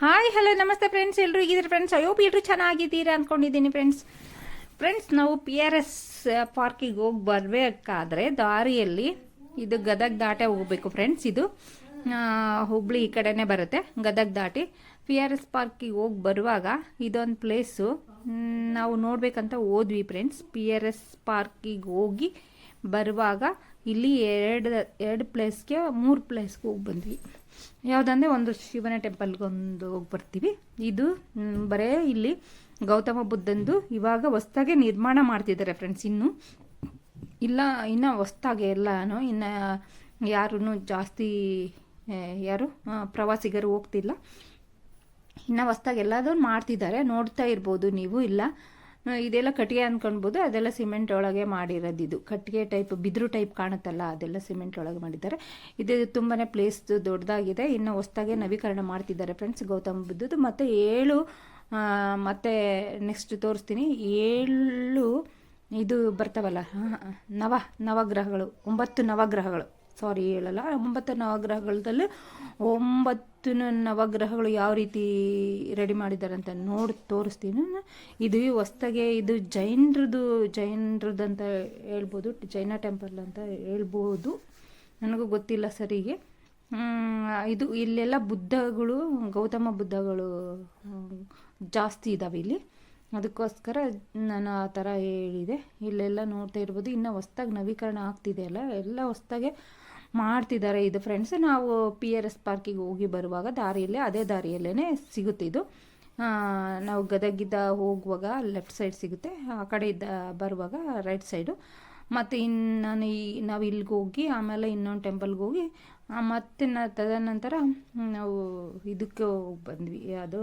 Hi hello ನಮಸ್ತೆ friends ಎಲ್ಲರೂ ಹೀಗಿದ್ರೆ friends ಅಯ್ಯೋ ಎಲ್ಲರೂ ಚೆನ್ನಾಗಿದ್ದೀರಾ ಅಂದ್ಕೊಂಡಿದ್ದೀನಿ ಫ್ರೆಂಡ್ಸ್ ಫ್ರೆಂಡ್ಸ್ ನಾವು ಪಿ ಆರ್ ಎಸ್ ಪಾರ್ಕಿಗೆ ಹೋಗಿ ಬರಬೇಕಾದ್ರೆ ದಾರಿಯಲ್ಲಿ ಇದು ಗದಗ ದಾಟೆ ಹೋಗಬೇಕು ಫ್ರೆಂಡ್ಸ್ ಇದು ಹುಬ್ಳಿ ಈ ಕಡೆನೇ ಬರುತ್ತೆ, ಗದಗ ದಾಟಿ. ಪಿ ಆರ್ ಎಸ್ ಪಾರ್ಕಿಗೆ ಹೋಗಿ ಬರುವಾಗ ಇದೊಂದು ಪ್ಲೇಸು ನಾವು ನೋಡಬೇಕಂತ ಹೋದ್ವಿ ಫ್ರೆಂಡ್ಸ್ ಪಿ ಆರ್ ಎಸ್ ಪಾರ್ಕಿಗೆ ಹೋಗಿ ಬರುವಾಗ ಇಲ್ಲಿ ಎರಡು ಎರಡು ಪ್ಲೇಸ್ಗೆ ಮೂರು ಪ್ಲೇಸ್ಗೆ ಹೋಗಿ ಬಂದ್ವಿ. ಯಾವುದಂದ್ರೆ ಒಂದು ಶಿವನ ಟೆಂಪಲ್ಗೆ ಒಂದು ಹೋಗಿ ಬರ್ತೀವಿ ಇದು ಬರೇ ಇಲ್ಲಿ ಗೌತಮ ಬುದ್ಧಂದು ಇವಾಗ ಹೊಸ್ತಾಗೆ ನಿರ್ಮಾಣ ಮಾಡ್ತಿದ್ದಾರೆ ಫ್ರೆಂಡ್ಸ್ ಇನ್ನು. ಇಲ್ಲ, ಇನ್ನು ಹೊಸ್ತಾಗೆ ಎಲ್ಲಾನು, ಇನ್ನು ಯಾರೂ ಜಾಸ್ತಿ ಯಾರು ಪ್ರವಾಸಿಗರು ಹೋಗ್ತಿಲ್ಲ. ಇನ್ನು ಹೊಸ್ದಾಗಿ ಎಲ್ಲದೂ ಮಾಡ್ತಿದ್ದಾರೆ. ನೋಡ್ತಾ ಇರ್ಬೋದು ನೀವು, ಇಲ್ಲ. ಇದೆಲ್ಲ ಕಟ್ಟಿಗೆ ಅಂದ್ಕೊಳ್ಬೋದು ಅದೆಲ್ಲ ಸಿಮೆಂಟ್ ಒಳಗೆ ಮಾಡಿರೋದು ಇದು. ಕಟ್ಟಿಗೆ ಟೈಪ್ ಬಿದಿರು ಟೈಪ್ ಕಾಣುತ್ತಲ್ಲ, ಅದೆಲ್ಲ ಸಿಮೆಂಟ್ ಒಳಗೆ ಮಾಡಿದ್ದಾರೆ. ಇದು ತುಂಬಾ ಪ್ಲೇಸ್ ದೊಡ್ಡದಾಗಿದೆ. ಇನ್ನು ಹೊಸ್ದಾಗೆ ನವೀಕರಣ ಮಾಡ್ತಿದ್ದಾರೆ ಫ್ರೆಂಡ್ಸ್ ಗೌತಮ್ ಬುದ್ಧದ್ದು. ಮತ್ತು ಏಳು ಮತ್ತೆ ನೆಕ್ಸ್ಟ್ ತೋರಿಸ್ತೀನಿ. ಏಳು, ಇದು ಬರ್ತಾವಲ್ಲ ನವ, ನವಗ್ರಹಗಳು, ಒಂಬತ್ತು ನವಗ್ರಹಗಳು. ಸಾರಿ ಹೇಳಲ್ಲ. ಒಂಬತ್ತು ನವಗ್ರಹಗಳಲ್ಲಿ ಒಂಬತ್ತು ನವಗ್ರಹಗಳು ಯಾವ ರೀತಿ ರೆಡಿ ಮಾಡಿದ್ದಾರೆ ಅಂತ ನೋಡಿ ತೋರಿಸ್ತೀನಿ. ಇದು ಹೊಸ್ತಾಗೆ ಇದು ಜೈನರದು ಜೈನರದ್ದು ಅಂತ ಹೇಳ್ಬೋದು, ಜೈನ ಟೆಂಪಲ್ ಅಂತ ಹೇಳ್ಬೋದು. ನನಗೂ ಗೊತ್ತಿಲ್ಲ ಸರಿಗೆ. ಇದು ಇಲ್ಲೆಲ್ಲ ಬುದ್ಧಗಳು, ಗೌತಮ ಬುದ್ಧಗಳು ಜಾಸ್ತಿ ಇದ್ದಾವೆ ಇಲ್ಲಿ. ಅದಕ್ಕೋಸ್ಕರ ನಾನು ಆ ಥರ ಹೇಳಿದೆ. ಇಲ್ಲೆಲ್ಲ ನೋಡ್ತಾ ಇರ್ಬೋದು. ಇನ್ನು ಹೊಸ್ದಾಗಿ ನವೀಕರಣ ಆಗ್ತಿದೆ ಅಲ್ಲ? ಎಲ್ಲ ಹೊಸ್ದಾಗೆ ಮಾಡ್ತಿದ್ದಾರೆ ಇದು ಫ್ರೆಂಡ್ಸ್ ನಾವು ಪಿ ಆರ್ ಎಸ್ ಪಾರ್ಕಿಗೆ ಹೋಗಿ ಬರುವಾಗ ದಾರಿಯಲ್ಲೇ ಅದೇ ದಾರಿಯಲ್ಲೇ ಸಿಗುತ್ತೆ ಇದು. ಆ, ನಾವು ಗದಗಿದ್ದ ಹೋಗುವಾಗ ಲೆಫ್ಟ್ ಸೈಡ್ ಸಿಗುತ್ತೆ. ಆ ಕಡೆ ಇದ್ದ ಬರುವಾಗ ರೈಟ್ ಸೈಡು ಮತ್ತು ಇನ್ನು ನಾನು ಈ ನಾವು ಇಲ್ಲಿಗೆ ಹೋಗಿ ಆಮೇಲೆ ಇನ್ನೊಂದು ಟೆಂಪಲ್ಗೆ ಹೋಗಿ ಮತ್ತೆ ನ ತದನಂತರ ನಾವು ಇದಕ್ಕೆ ಬಂದ್ವಿ. ಅದು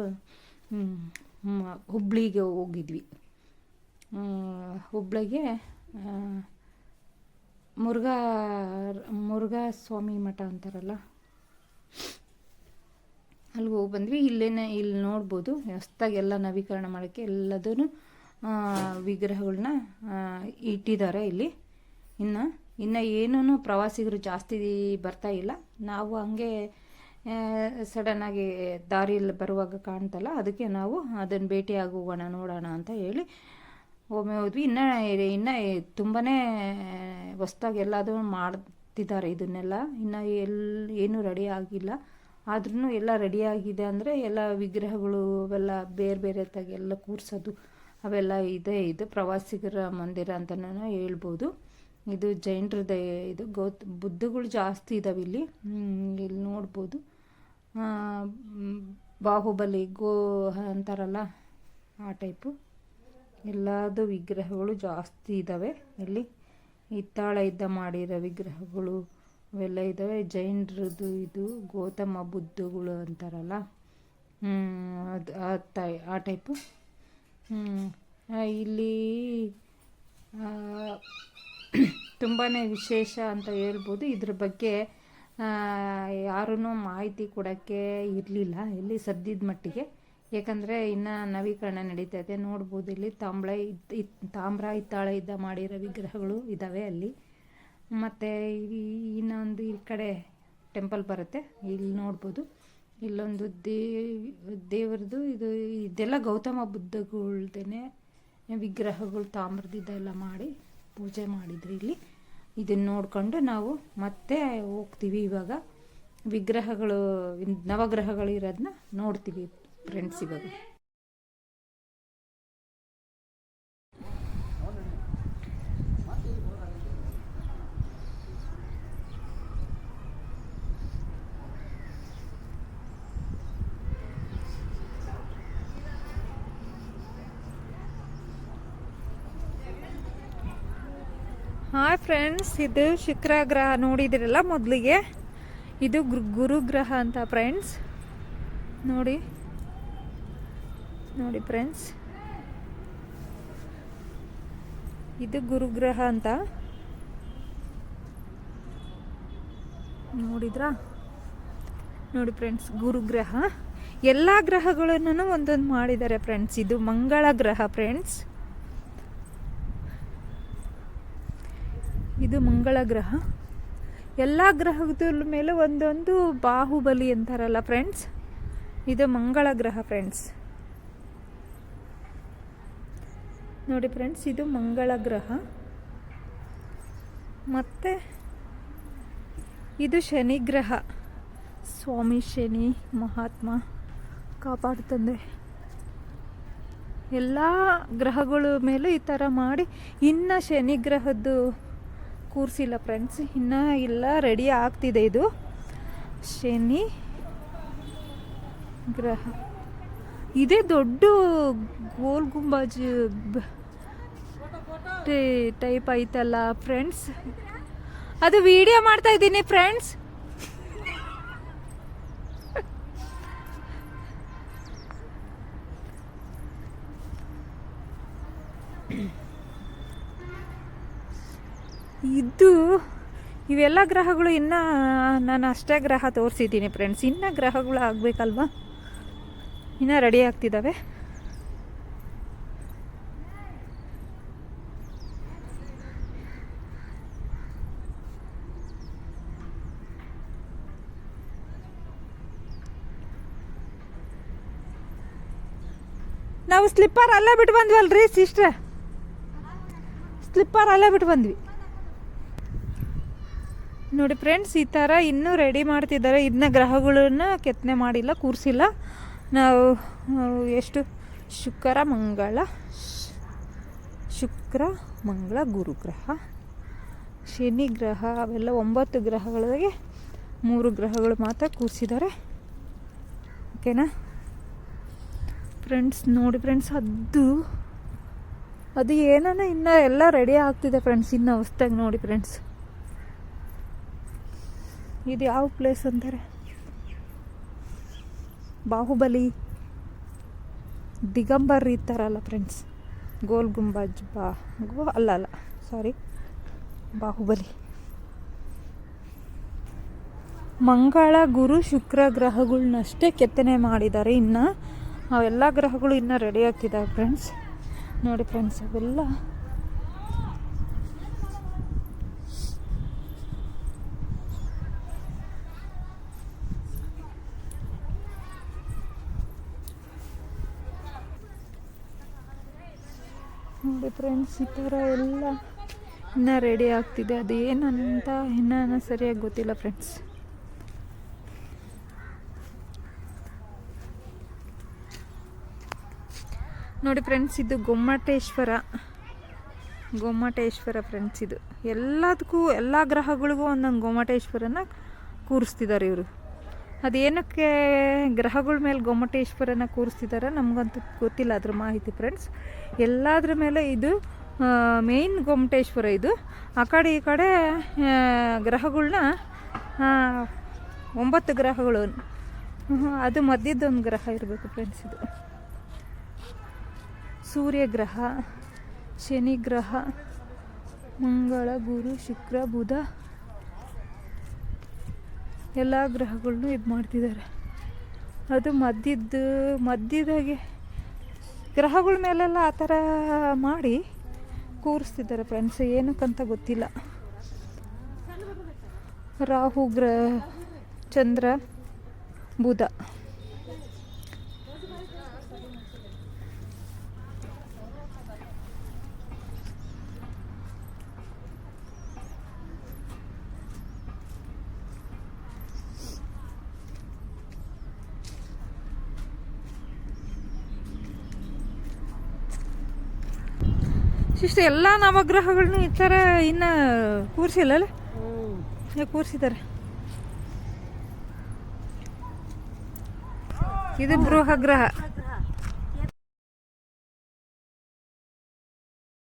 ಹುಬ್ಳಿಗೆ ಹೋಗಿದ್ವಿ. ಹುಬ್ಳಿಗೆ ಮುರುಘಾ ಮುರುಘಾ ಸ್ವಾಮಿ ಮಠ ಅಂತಾರಲ್ಲ? ಅಲ್ಲಿಗೆ ಹೋಗಿ ಬಂದ್ವಿ. ಇಲ್ಲೇ ಇಲ್ಲಿ ನೋಡ್ಬೋದು. ಹೊಸ್ದಾಗಿ ಎಲ್ಲ ನವೀಕರಣ ಮಾಡೋಕ್ಕೆ ಎಲ್ಲದೂ ವಿಗ್ರಹಗಳನ್ನ ಇಟ್ಟಿದ್ದಾರೆ ಇಲ್ಲಿ. ಇನ್ನು ಇನ್ನು ಏನೂ ಪ್ರವಾಸಿಗರು ಜಾಸ್ತಿ ಬರ್ತಾ ಇಲ್ಲ. ನಾವು ಹಂಗೆ ಸಡನ್ನಾಗಿ ದಾರಿಯಲ್ಲಿ ಬರುವಾಗ ಕಾಣ್ತಲ್ಲ, ಅದಕ್ಕೆ ನಾವು ಅದನ್ನು ಭೇಟಿಯಾಗಿ ಹೋಗೋಣ ನೋಡೋಣ ಅಂತ ಹೇಳಿ ಒಮ್ಮೆ ಹೋದ್ವಿ. ಇನ್ನೂ ಇನ್ನೂ ತುಂಬಾ ಹೊಸ್ದಾಗಿ ಎಲ್ಲದೂ ಮಾಡ್ತಿದ್ದಾರೆ ಇದನ್ನೆಲ್ಲ. ಇನ್ನು ಎಲ್ಲಿ ಏನೂ ರೆಡಿ ಆಗಿಲ್ಲ. ಆದ್ರೂ ಎಲ್ಲ ರೆಡಿ ಆಗಿದೆ ಅಂದರೆ ಎಲ್ಲ ವಿಗ್ರಹಗಳು ಅವೆಲ್ಲ ಬೇರೆ ಬೇರೆ ತಾಗಿ ಎಲ್ಲ ಕೂರಿಸೋದು, ಅವೆಲ್ಲ ಇದೆ, ಇದು ಪ್ರವಾಸಿಗರ ಮಂದಿರ ಅಂತಲೂ ಹೇಳ್ಬೋದು. ಇದು ಜೈನರದ ಇದು ಗೌತ್ ಬುದ್ಧಗಳು ಜಾಸ್ತಿ ಇದ್ದಾವೆ ಇಲ್ಲಿ. ಇಲ್ಲಿ ನೋಡ್ಬೋದು. ಬಾಹುಬಲಿ, ಗೋ ಅಂತಾರಲ್ಲ, ಆ ಟೈಪು. ಎಲ್ಲದು ವಿಗ್ರಹಗಳು ಜಾಸ್ತಿ ಇದ್ದಾವೆ ಇಲ್ಲಿ. ಹಿತ್ತಾಳೆಯಿಂದ ಮಾಡಿರೋ ವಿಗ್ರಹಗಳು ಅವೆಲ್ಲ ಇದ್ದಾವೆ ಜೈನರದ್ದು ಇದು ಗೌತಮ ಬುದ್ಧಗಳು ಅಂತಾರಲ್ಲ. ಅದು, ಆ ಟೈ ಆ ಟೈಪು. ಇಲ್ಲಿ ತುಂಬಾ ವಿಶೇಷ ಅಂತ ಹೇಳ್ಬೋದು. ಇದ್ರ ಬಗ್ಗೆ ಯಾರೂ ಮಾಹಿತಿ ಕೊಡೋಕ್ಕೆ ಇರಲಿಲ್ಲ ಇಲ್ಲಿ ಸದ್ದಿದ ಮಟ್ಟಿಗೆ. ಯಾಕಂದರೆ ಇನ್ನು ನವೀಕರಣ ನಡೀತಾ ಇದೆ. ನೋಡ್ಬೋದು ಇಲ್ಲಿ ಇದ್- ತಾಮ್ರ ಹಿತ್ತಾಳೆ ಇದ್ದ ಮಾಡಿರೋ ವಿಗ್ರಹಗಳು ಇದ್ದಾವೆ ಅಲ್ಲಿ. ಮತ್ತು ಇನ್ನೊಂದು ಈ ಕಡೆ ಟೆಂಪಲ್ ಬರುತ್ತೆ. ಇಲ್ಲಿ ನೋಡ್ಬೋದು. ಇಲ್ಲೊಂದು ದೇ, ದೇವ್ರದ್ದು ಇದು, ಇದೆಲ್ಲ ಗೌತಮ ಬುದ್ಧಗಳ್ದೇ ವಿಗ್ರಹಗಳು ತಾಮ್ರದಿದ್ದೆಲ್ಲ ಮಾಡಿ ಪೂಜೆ ಮಾಡಿದ್ರು ಇಲ್ಲಿ. ಇದನ್ನು ನೋಡ್ಕೊಂಡು ನಾವು ಮತ್ತೆ ಹೋಗ್ತೀವಿ. ಇವಾಗ ವಿಗ್ರಹಗಳು ನವಗ್ರಹಗಳು ಇರೋದನ್ನ ನೋಡ್ತೀವಿ ಫ್ರೆಂಡ್ಸ್ ಇವಾಗ. ಹಾಯ್ ಫ್ರೆಂಡ್ಸ್ ಇದು ಶುಕ್ರ ಗ್ರಹ ನೋಡಿದಿರಲ್ಲ ಮೊದಲಿಗೆ? ಇದು ಗುರು ಗುರುಗ್ರಹ ಅಂತ ಫ್ರೆಂಡ್ಸ್ ನೋಡಿ. ನೋಡಿ ಫ್ರೆಂಡ್ಸ್ ಇದು ಗುರುಗ್ರಹ ಅಂತ. ನೋಡಿದ್ರಾ? ನೋಡಿ ಫ್ರೆಂಡ್ಸ್ ಗುರುಗ್ರಹ. ಎಲ್ಲ ಗ್ರಹಗಳನ್ನು ಒಂದೊಂದು ಮಾಡಿದ್ದಾರೆ ಫ್ರೆಂಡ್ಸ್ ಇದು ಮಂಗಳ ಗ್ರಹ ಫ್ರೆಂಡ್ಸ್ ಇದು ಮಂಗಳ ಗ್ರಹ. ಎಲ್ಲ ಗ್ರಹದ ಮೇಲೆ ಒಂದೊಂದು ಬಾಹುಬಲಿ ಅಂತಾರಲ್ಲ ಫ್ರೆಂಡ್ಸ್ ಇದು ಮಂಗಳ ಗ್ರಹ ಫ್ರೆಂಡ್ಸ್ ನೋಡಿ ಫ್ರೆಂಡ್ಸ್ ಇದು ಮಂಗಳ ಗ್ರಹ. ಮತ್ತು ಇದು ಶನಿ ಗ್ರಹ. ಸ್ವಾಮಿ ಶನಿ, ಮಹಾತ್ಮ ಕಾಪಾಡ್ತಂದೆ ಎಲ್ಲ ಗ್ರಹಗಳ ಮೇಲೆ ಈ ಥರ ಮಾಡಿ ಇನ್ನು ಶನಿ ಗ್ರಹದ್ದು ಕೂರಿಸಿಲ್ಲ ಫ್ರೆಂಡ್ಸ್ ಇನ್ನೂ ಇಲ್ಲ ರೆಡಿ ಆಗ್ತಿದೆ ಇದು. ಶನಿ ಗ್ರಹ. ಇದೇ ದೊಡ್ಡ ಗೋಲ್ ಗುಂಬಾಜ್ ಟೈಪ್ ಐತಲ್ಲ ಫ್ರೆಂಡ್ಸ್ ಅದು ವಿಡಿಯೋ ಮಾಡ್ತಾ ಇದ್ದೀನಿ ಫ್ರೆಂಡ್ಸ್ ಇದು, ಇವೆಲ್ಲ ಗ್ರಹಗಳು ಇನ್ನು ನಾನು ಅಷ್ಟೇ ಗ್ರಹ ತೋರಿಸಿದ್ದೀನಿ ಫ್ರೆಂಡ್ಸ್ ಇನ್ನೂ ಗ್ರಹಗಳು ಆಗಬೇಕಲ್ವಾ? ಇನ್ನು ರೆಡಿ ಆಗ್ತಿದ್ದಾವೆ ನಾವು ಸ್ಲಿಪ್ಪರ್ ಅಲ್ಲೇ ಬಿಟ್ಟು ಬಂದ್ವಲ್ರಿ ಸಿಸ್ಟ್ರ ಸ್ಲಿಪ್ಪರ್ ಅಲ್ಲೇ ಬಿಟ್ಟು ಬಂದ್ವಿ. ನೋಡಿ ಫ್ರೆಂಡ್ಸ್ ಈ ಥರ ಇನ್ನೂ ರೆಡಿ ಮಾಡ್ತಿದ್ದಾರೆ. ಇದನ್ನ ಗ್ರಹಗಳನ್ನ ಕೆತ್ತನೆ ಮಾಡಿಲ್ಲ, ಕೂರಿಸಿಲ್ಲ. ನಾವು ಎಷ್ಟು? ಶುಕ್ರ, ಮಂಗಳ. ಶುಕ್ರ, ಮಂಗಳ ಗುರುಗ್ರಹ ಶನಿ ಗ್ರಹ, ಅವೆಲ್ಲ ಒಂಬತ್ತು ಗ್ರಹಗಳಿಗೆ ಮೂರು ಗ್ರಹಗಳು ಮಾತ್ರ ಕೂರಿಸಿದ್ದಾರೆ. ಓಕೆನಾ ಫ್ರೆಂಡ್ಸ್ ನೋಡಿ ಫ್ರೆಂಡ್ಸ್ ಅದು ಅದು ಏನಾನ ಇನ್ನೂ ಎಲ್ಲ ರೆಡಿ ಆಗ್ತಿದೆ ಫ್ರೆಂಡ್ಸ್ ಇನ್ನು ಹೊಸ್ದಾಗಿ ನೋಡಿ ಫ್ರೆಂಡ್ಸ್ ಇದು ಯಾವ ಪ್ಲೇಸ್ ಅಂತಾರೆ ಬಾಹುಬಲಿ, ದಿಗಂಬರ್ ಇರ್ತಾರಲ್ಲ ಫ್ರೆಂಡ್ಸ್ ಗೋಲ್ ಗುಂಬಜ್, ಬಾ, ಗೋ, ಅಲ್ಲ ಅಲ್ಲ ಸಾರಿ ಬಾಹುಬಲಿ. ಮಂಗಳ, ಗುರು, ಶುಕ್ರ ಗ್ರಹಗಳನ್ನಷ್ಟೇ ಕೆತ್ತನೆ ಮಾಡಿದ್ದಾರೆ ಇನ್ನು. ಅವೆಲ್ಲ ಗ್ರಹಗಳು ಇನ್ನೂ ರೆಡಿ ಆಗ್ತಿದ್ದಾವೆ ಫ್ರೆಂಡ್ಸ್ ನೋಡಿ ಫ್ರೆಂಡ್ಸ್ ಅವೆಲ್ಲ ನೋಡಿ ಫ್ರೆಂಡ್ಸ್ ಈ ಥರ ಎಲ್ಲ ಇನ್ನೂ ರೆಡಿ ಆಗ್ತಿದೆ. ಅದು ಏನಂತ ಇನ್ನೂ ಸರಿಯಾಗಿ ಗೊತ್ತಿಲ್ಲ ಫ್ರೆಂಡ್ಸ್ ನೋಡಿ ಫ್ರೆಂಡ್ಸ್ ಇದು ಗೊಮ್ಮಟೇಶ್ವರ. ಗೊಮ್ಮಟೇಶ್ವರ ಫ್ರೆಂಡ್ಸ್ ಇದು. ಎಲ್ಲದಕ್ಕೂ, ಎಲ್ಲ ಗ್ರಹಗಳಿಗೂ ಒಂದೊಂದು ಗೊಮ್ಮಟೇಶ್ವರನ ಕೂರಿಸ್ತಿದ್ದಾರೆ ಇವರು. ಅದೇನಕ್ಕೆ ಗ್ರಹಗಳ ಮೇಲೆ ಗೊಮ್ಮಟೇಶ್ವರನ ಕೂರಿಸ್ತಿದ್ದಾರೆ ನಮಗಂತೂ ಗೊತ್ತಿಲ್ಲ ಅದ್ರ ಮಾಹಿತಿ ಫ್ರೆಂಡ್ಸ್ ಎಲ್ಲದ್ರ ಮೇಲೆ ಇದು ಮೇಯ್ನ್ ಗೊಮ್ಮಟೇಶ್ವರ ಇದು. ಆ ಕಡೆ ಈ ಕಡೆ ಗ್ರಹಗಳನ್ನ ಒಂಬತ್ತು ಗ್ರಹಗಳು. ಅದು ಮಧ್ಯದೊಂದು ಗ್ರಹ ಇರಬೇಕು ಫ್ರೆಂಡ್ಸ್ ಇದು. ಸೂರ್ಯ ಗ್ರಹ ಶನಿ ಗ್ರಹ ಮಂಗಳ, ಗುರು, ಶುಕ್ರ, ಬುಧ. ಎಲ್ಲ ಗ್ರಹಗಳನ್ನೂ ಇದು ಮಾಡ್ತಿದ್ದಾರೆ ಅದು ಮದ್ದಿದ್ದು, ಮದ್ದಿದಾಗೆ ಗ್ರಹಗಳ ಮೇಲೆಲ್ಲ ಆ ಥರ ಮಾಡಿ ಕೂರಿಸ್ತಿದ್ದಾರೆ ಫ್ರೆಂಡ್ಸ್ ಏನಕ್ಕಂತ ಗೊತ್ತಿಲ್ಲ. ರಾಹು ಗ್ರಹ ಚಂದ್ರ, ಬುಧ. ಇಷ್ಟು ಎಲ್ಲ ನವಗ್ರಹಗಳನ್ನೂ ಈ ಥರ ಇನ್ನು ಕೂರಿಸಿಲ್ಲಲ್ಲ? ಕೂರಿಸಿದ್ದಾರೆ ಇದು ಬೃಹ ಗ್ರಹ